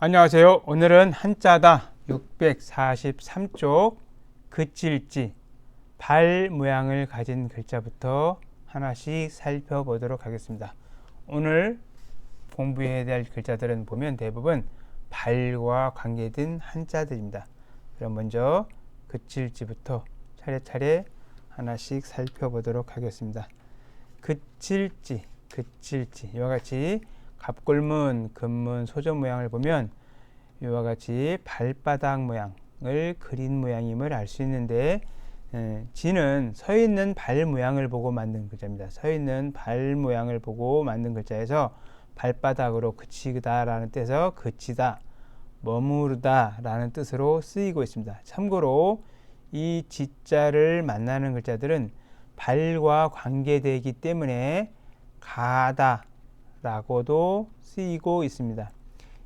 안녕하세요. 오늘은 한자다 643쪽 그칠지 발 모양을 가진 글자부터 하나씩 살펴보도록 하겠습니다. 오늘 공부해야 될 글자들은 보면 대부분 발과 관계된 한자들입니다. 그럼 먼저 그칠지부터 차례차례 하나씩 살펴보도록 하겠습니다. 그칠지, 그칠지 이와 같이 갑골문, 금문, 소전 모양을 보면 이와 같이 발바닥 모양을 그린 모양임을 알 수 있는데 에, 지는 서 있는 발 모양을 보고 만든 글자입니다. 서 있는 발 모양을 보고 만든 글자에서 발바닥으로 그치다라는 뜻에서 그치다, 머무르다라는 뜻으로 쓰이고 있습니다. 참고로 이 지자를 만나는 글자들은 발과 관계되기 때문에 가다 라고도 쓰이고 있습니다.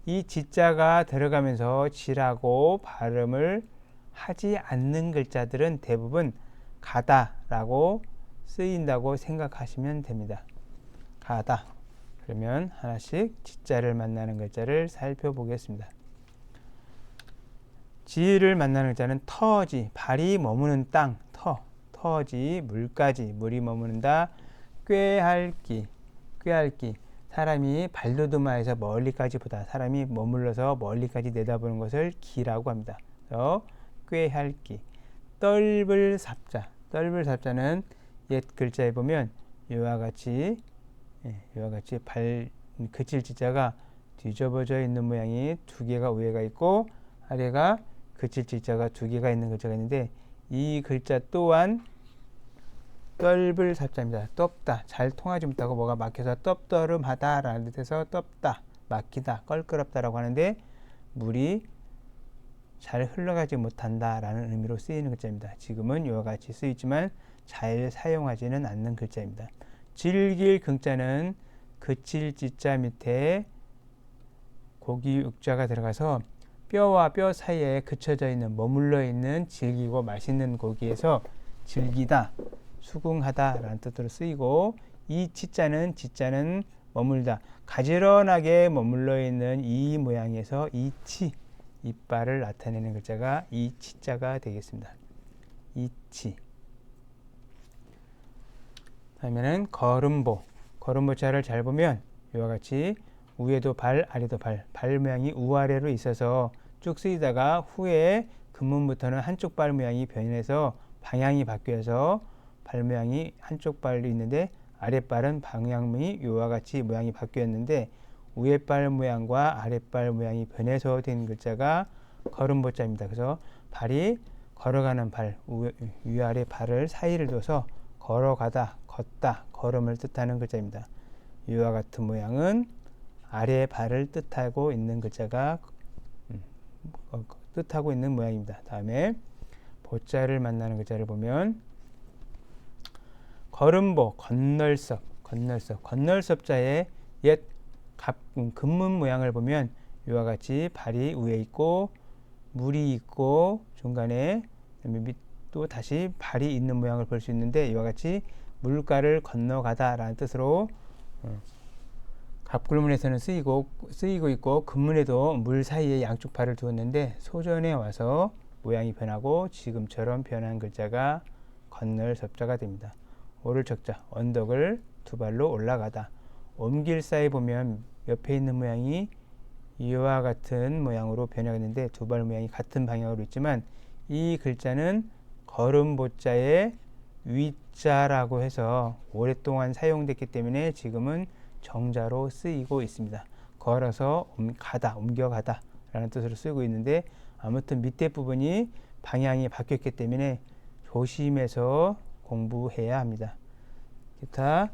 이 지자가 들어가면서 지라고 발음을 하지 않는 글자들은 대부분 가다라고 쓰인다고 생각하시면 됩니다. 가다. 그러면 하나씩 지자를 만나는 글자를 살펴보겠습니다. 지를 만나는 글자는 터지, 발이 머무는 땅, 터, 터지, 물까지, 물이 머무는다, 꾀할기, 꾀할기, 사람이 발도드마에서 멀리까지 보다, 사람이 머물러서 멀리까지 내다보는 것을 기라고 합니다. 꾀할기, 떨불 삽자, 떨불 삽자는 옛 글자에 보면 이와 같이 예, 이와 같이 발 그칠 지자가 뒤집어져 있는 모양이 두 개가 위에가 있고 아래가 그칠 지자가 두 개가 있는 글자가 있는데 이 글자 또한 떨불 삽자입니다. 떴다, 잘 통하지 못하고 뭐가 막혀서 떡떠름하다라는 뜻에서 떴다, 막히다, 껄끄럽다라고 하는데 물이 잘 흘러가지 못한다라는 의미로 쓰이는 글자입니다. 지금은 이와 같이 쓰이지만 잘 사용하지는 않는 글자입니다. 질길 긍자는 그칠 지자 밑에 고기 육자가 들어가서 뼈와 뼈 사이에 그쳐져 있는 머물러 있는 질기고 맛있는 고기에서 질기다, 수긍하다라는 뜻으로 쓰이고 이 치자는 지자는 머물다, 가지런하게 머물러 있는 이 모양에서 이치 이빨을 나타내는 글자가 이 치자가 되겠습니다. 이치. 다음에는 걸음보. 걸음보자를 잘 보면 이와 같이 위에도 발, 아래도 발, 발 모양이 우아래로 있어서 쭉 쓰이다가 후에 근문부터는 한쪽 발 모양이 변해서 방향이 바뀌어서 발 모양이 한쪽 발로 있는데 아랫발은 방향이 이와 같이 모양이 바뀌었는데 위에 발 모양과 아랫발 모양이 변해서 된 글자가 걸음보자입니다. 그래서 발이 걸어가는 발, 위아래 발을 사이를 둬서 걸어가다, 걷다, 걸음을 뜻하는 글자입니다. 이와 같은 모양은 아래 발을 뜻하고 있는 글자가 음, 어, 뜻하고 있는 모양입니다. 다음에 보자를 만나는 글자를 보면 걸음보, 건널섭, 건널섭, 건널섭자의 옛 갑, 음, 근문 모양을 보면 이와 같이 발이 위에 있고 물이 있고 중간에 또 다시 발이 있는 모양을 볼 수 있는데 이와 같이 물가를 건너가다 라는 뜻으로 어, 갑굴문에서는 쓰이고 쓰이고 있고 근문에도 물 사이에 양쪽 발을 두었는데 소전에 와서 모양이 변하고 지금처럼 변한 글자가 건널 섭자가 됩니다. 오를 적자 언덕을 두 발로 올라가다 옴길사에 보면 옆에 있는 모양이 이와 같은 모양으로 변하는데 두 발 모양이 같은 방향으로 있지만 이 글자는 걸음보자의 위자라고 해서 오랫동안 사용됐기 때문에 지금은 정자로 쓰이고 있습니다. 걸어서 가다, 옮겨가다 라는 뜻으로 쓰고 있는데 아무튼 밑에 부분이 방향이 바뀌었기 때문에 조심해서 공부해야 합니다. 기타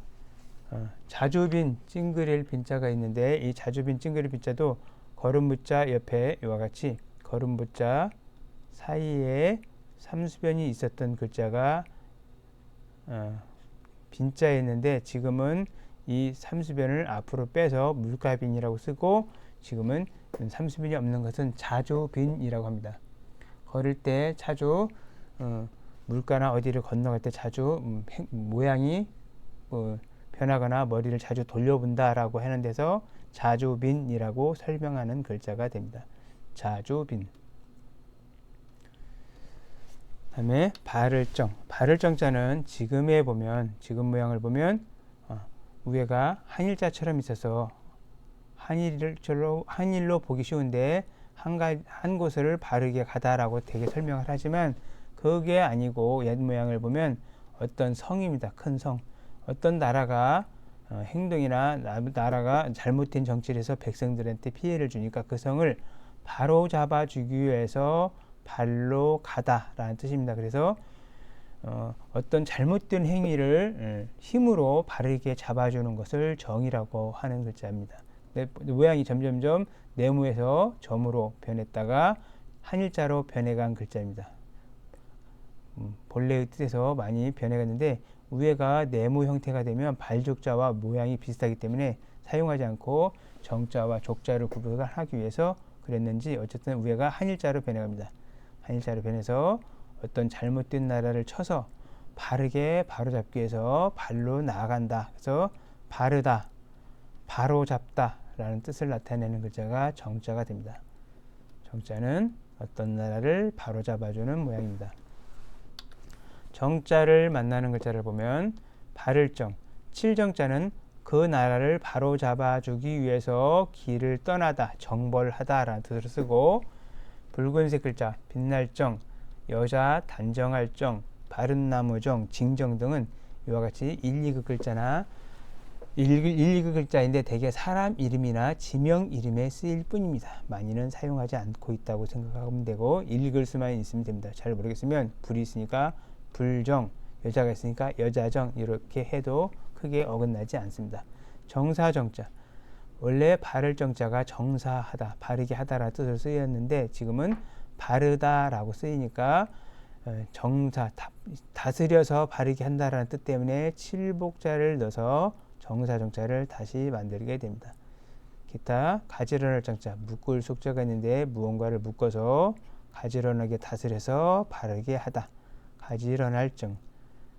어, 자주빈 찡그릴 빈자가 있는데 이 자주빈 찡그릴 빈자도 걸음무자 옆에 이와 같이 걸음무자 사이에 삼수변이 있었던 글자가 어, 빈자였는데 지금은 이 삼수변을 앞으로 빼서 물가빈이라고 쓰고 지금은 삼수변이 없는 것은 자주빈이라고 합니다. 걸을 때 자주 어, 물가나 어디를 건너갈 때 자주 음, 모양이 어, 변하거나 머리를 자주 돌려본다라고 하는 데서 자조빈이라고 설명하는 글자가 됩니다. 자조빈. 다음에 발을정. 발을정자는 지금에 보면 지금 모양을 보면 어, 위에가 한일자처럼 있어서 한일로 한일로 보기 쉬운데 한, 가, 한 곳을 바르게 가다라고 되게 설명을 하지만 그게 아니고 옛 모양을 보면 어떤 성입니다. 큰 성. 어떤 나라가 어, 행동이나 나, 나라가 잘못된 정치를 해서 백성들한테 피해를 주니까 그 성을 바로 잡아 주기 위해서 발로 가다라는 뜻입니다. 그래서 어, 어떤 잘못된 행위를 음, 힘으로 바르게 잡아주는 것을 정이라고 하는 글자입니다. 네, 모양이 점점점 네모에서 점으로 변했다가 한일자로 변해간 글자입니다. 음, 본래의 뜻에서 많이 변해갔는데 위에가 네모 형태가 되면 발족자와 모양이 비슷하기 때문에 사용하지 않고 정자와 족자를 구분하기 위해서 그랬는지 어쨌든 위에가 한일자로 변해갑니다. 한일자로 변해서 어떤 잘못된 나라를 쳐서 바르게 바로 잡기 위해서 발로 나아간다. 그래서 바르다, 바로 잡다 라는 뜻을 나타내는 글자가 정자가 됩니다. 정자는 어떤 나라를 바로 잡아주는 모양입니다. 정자를 만나는 글자를 보면 발을정, 칠정자는 그 나라를 바로 잡아주기 위해서 길을 떠나다, 정벌하다 라는 뜻으로 쓰고 붉은색 글자, 빛날정, 여자 단정할정, 바른나무정, 징정 등은 이와 같이 1, 2급 글자나 1, 1, 2급 글자인데 대개 사람 이름이나 지명 이름에 쓰일 뿐입니다. 많이는 사용하지 않고 있다고 생각하면 되고 1, 2글 수만 있으면 됩니다. 잘 모르겠으면 불이 있으니까 불정, 여자가 있으니까 여자정 이렇게 해도 크게 어긋나지 않습니다. 정사정자 원래 바를 정자가 정사하다, 바르게 하다라는 뜻으로 쓰였는데 지금은 바르다라고 쓰이니까 어, 정사, 다, 스려서 바르게 한다라는 뜻 때문에 칠복자를 넣어서 정사정자를 다시 만들게 됩니다. 기타 가지런할 정자, 묶을 속자가 있는데 무언가를 묶어서 가지런하게 다스려서 바르게 하다. 가지런할 정,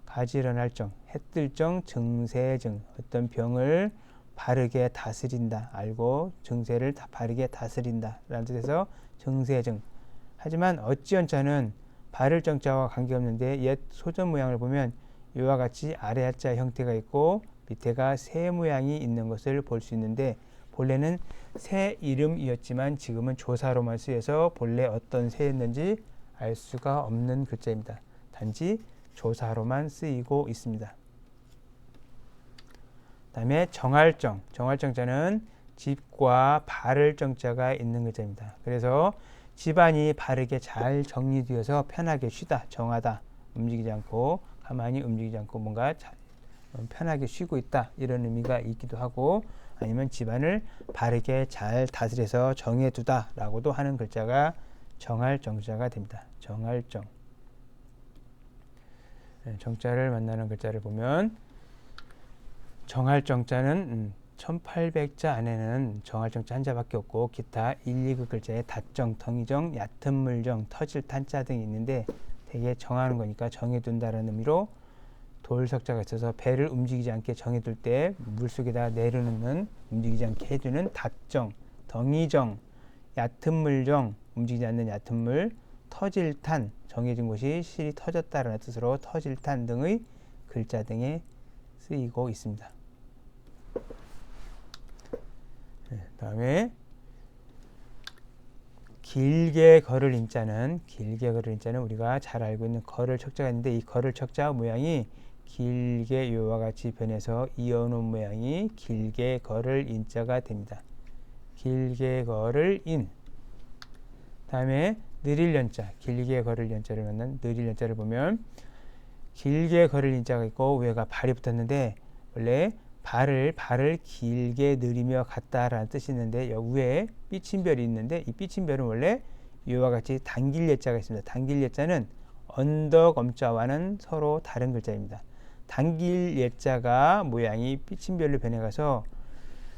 가지런할 정, 해뜰 정, 증세증, 어떤 병을 바르게 다스린다. 알고 증세를 다 바르게 다스린다. 라는 뜻에서 증세증. 하지만 어찌연자는 바를 정자와 관계없는데 옛 소전 모양을 보면 이와 같이 아래 한자 형태가 있고 밑에가 새 모양이 있는 것을 볼 수 있는데 본래는 새 이름이었지만 지금은 조사로만 쓰여서 본래 어떤 새였는지 알 수가 없는 글자입니다. 단지 조사로만 쓰이고 있습니다. 다음에 정할정. 정할정자는 집과 바를 정자가 있는 글자입니다. 그래서 집안이 바르게 잘 정리되어서 편하게 쉬다, 정하다, 움직이지 않고 가만히 움직이지 않고 뭔가 편하게 쉬고 있다 이런 의미가 있기도 하고 아니면 집안을 바르게 잘 다스려서 정해두다라고도 하는 글자가 정할 정자가 됩니다. 정할 정. 네, 정자를 만나는 글자를 보면 정할 정자는 음, 1800자 안에는 정할 정자 한 자밖에 없고 기타 1, 2급 글자에 닷정, 덩이정, 얕은 물정, 터질 탄자 등이 있는데 대개 정하는 거니까 정해둔다는 의미로 돌석자가 있어서 배를 움직이지 않게 정해둘 때 물속에다 내려놓는 움직이지 않게 해주는 닷정, 덩이정, 얕은 물정, 움직이지 않는 얕은 물, 터질 탄, 정해진 곳이 실이 터졌다라는 뜻으로 터질 탄 등의 글자 등에 쓰이고 있습니다. 네, 다음에 길게 걸을 인자는 길게 걸을 인자는 우리가 잘 알고 있는 걸을 척자가 있는데 이 걸을 척자 모양이 길게 요와 같이 변해서 이어놓은 모양이 길게 걸을 인자가 됩니다. 길게 걸을 인 다음에 느릴 연자 길게 걸을 연자를 만난 느릴 연자를 보면 길게 걸을 인자가 있고 위에가 발이 붙었는데 원래 발을 발을 길게 느리며 갔다라는 뜻이 있는데 여기 위에 삐친별이 있는데 이 삐친별은 원래 이와 같이 단길 예자가 있습니다. 단길 예자는 언덕 엄자와는 서로 다른 글자입니다. 단길 예자가 모양이 삐친별로 변해가서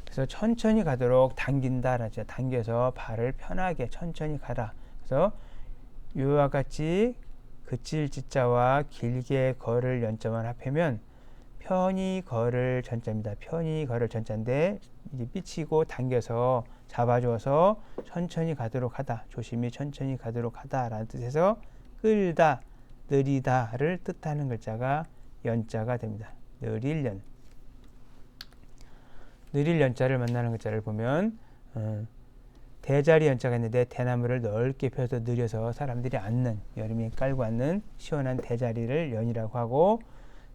그래서 천천히 가도록 당긴다라죠. 당겨서 발을 편하게 천천히 가라. 그래서 이와 같이 그칠 지자와 길게 걸을 연자만 합하면 편히 걸을 전자입니다. 편히 걸을 전자인데 이게 삐치고 당겨서 잡아줘서 천천히 가도록 하다, 조심히 천천히 가도록 하다라는 뜻에서 끌다, 느리다를 뜻하는 글자가 연자가 됩니다. 느릴 연. 느릴 연자를 만나는 글자를 보면 어, 대자리 연자가 있는데 대나무를 넓게 펴서 느려서 사람들이 앉는 여름에 깔고 앉는 시원한 대자리를 연이라고 하고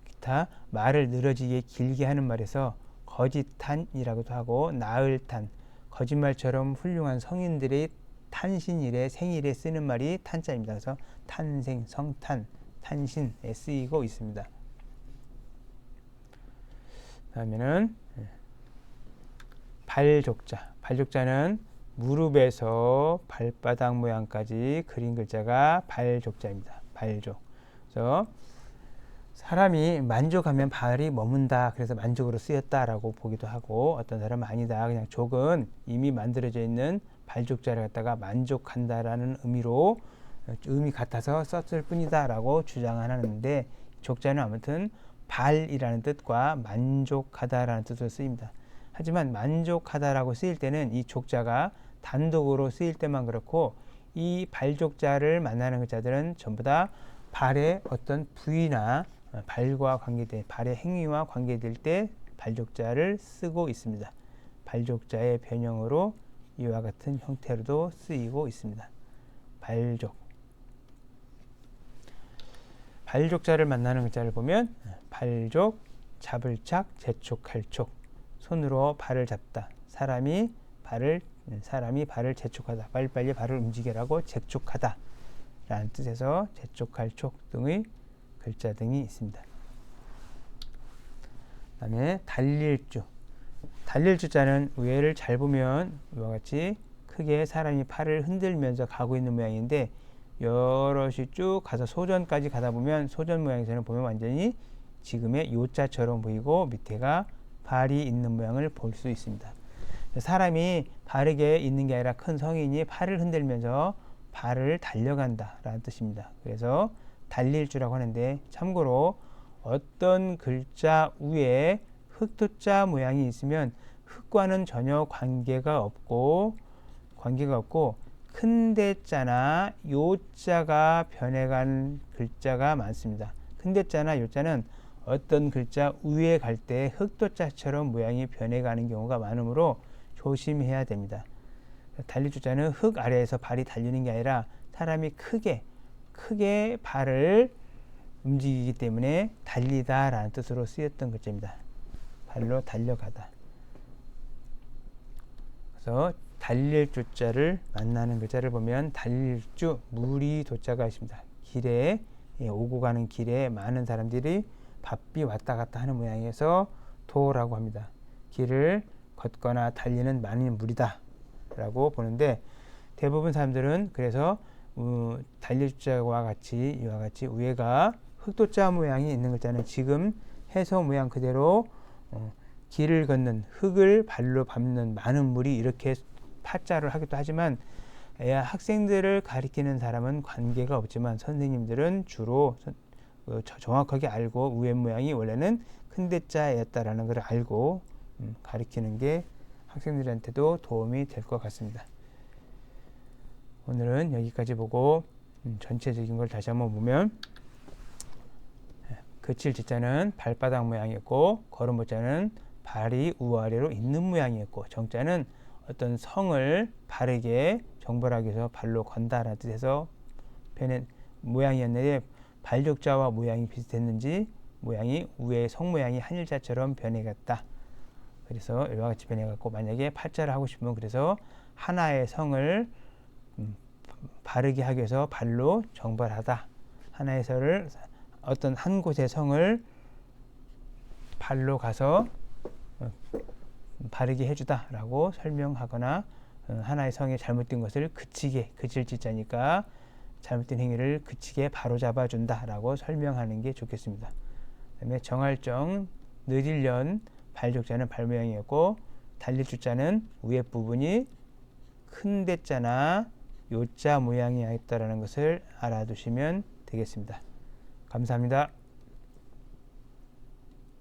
기타 말을 늘어지게 길게 하는 말에서 거짓탄이라고도 하고 나을탄 거짓말처럼 훌륭한 성인들의 탄신일에 생일에 쓰는 말이 탄자입니다. 그래서 탄생, 성탄, 탄신에 쓰이고 있습니다. 다음에는 예, 발족자. 발족자는 무릎에서 발바닥 모양까지 그린 글자가 발족자입니다. 발족. 그래서 사람이 만족하면 발이 머문다. 그래서 만족으로 쓰였다라고 보기도 하고 어떤 사람은 아니다. 그냥 족은 이미 만들어져 있는 발족자를 갖다가 만족한다라는 의미로 의미 같아서 썼을 뿐이다라고 주장하는데 족자는 아무튼 발이라는 뜻과 만족하다라는 뜻으로 쓰입니다. 하지만 만족하다라고 쓰일 때는 이 족자가 단독으로 쓰일 때만 그렇고 이 발족자를 만나는 글자들은 전부 다 발의 어떤 부위나 발과 관계된 발의 행위와 관계될 때 발족자를 쓰고 있습니다. 발족자의 변형으로 이와 같은 형태로도 쓰이고 있습니다. 발족. 발족자를 만나는 글자를 보면 발족, 잡을 착, 재촉 할 촉. 손으로 발을 잡다. 사람이 발을 사람이 발을 재촉하다. 빨리빨리 발을 움직이라고 재촉하다. 라는 뜻에서 재촉할 촉 등의 글자 등이 있습니다. 다음에 달릴주. 달릴주 자는 위에를 잘 보면 이와 같이 크게 사람이 팔을 흔들면서 가고 있는 모양인데 여럿이 쭉 가서 소전까지 가다 보면 소전 모양에서는 보면 완전히 지금의 요자처럼 보이고 밑에가 발이 있는 모양을 볼 수 있습니다. 사람이 바르게 있는 게 아니라 큰 성인이 팔을 흔들면서 발을 달려간다 라는 뜻입니다. 그래서 달릴 주라고 하는데 참고로 어떤 글자 위에 흑토자 모양이 있으면 흑과는 전혀 관계가 없고 관계가 없고 큰 대자나 요자가 변해간 글자가 많습니다. 큰 대자나 요자는 어떤 글자 위에 갈 때 흑도자처럼 모양이 변해가는 경우가 많으므로 조심해야 됩니다. 달리주자는 흙 아래에서 발이 달리는 게 아니라 사람이 크게 크게 발을 움직이기 때문에 달리다라는 뜻으로 쓰였던 글자입니다. 발로 달려가다. 그래서 달릴 주자를 만나는 글자를 보면 달릴 주 무리 도자가 있습니다. 길에 예, 오고 가는 길에 많은 사람들이 바삐 왔다 갔다 하는 모양에서 도라고 합니다. 길을 걷거나 달리는 많은 무리다 라고 보는데 대부분 사람들은 그래서 어, 달릴자와 같이 이와 같이 위에가 흑도자 모양이 있는 글자는 지금 해서 모양 그대로 어, 길을 걷는 흙을 발로 밟는 많은 물이 이렇게 파자를 하기도 하지만 학생들을 가리키는 사람은 관계가 없지만 선생님들은 주로 어, 정확하게 알고 위의 모양이 원래는 큰 대자였다라는 걸 알고 음, 가리키는 게 학생들한테도 도움이 될 것 같습니다. 오늘은 여기까지 보고 음, 전체적인 걸 다시 한번 보면 예, 그칠 지자는 발바닥 모양이었고 걸음보자는 발이 우아래로 있는 모양이었고 정자는 어떤 성을 바르게 정벌하기 위해서 발로 건다라는 뜻에서 변한 모양이었는데 발족자와 모양이 비슷했는지 모양이 위의 성 모양이 한일자처럼 변해갔다. 그래서 이와 같이 변해갖고 만약에 팔자를 하고 싶으면 그래서 하나의 성을 음, 바르게 하기 위해서 발로 정벌하다. 하나의 성을 어떤 한 곳의 성을 발로 가서 어, 바르게 해주다라고 설명하거나 어, 하나의 성에 잘못된 것을 그치게 그칠 지자니까 잘못된 행위를 그치게 바로잡아 준다라고 설명하는 게 좋겠습니다. 그다음에 정할정 느릴련 발족자는 발 모양이었고 달릴 주자는 위에 부분이 큰 대자나 요자 모양이었다라는 것을 알아두시면 되겠습니다. 감사합니다.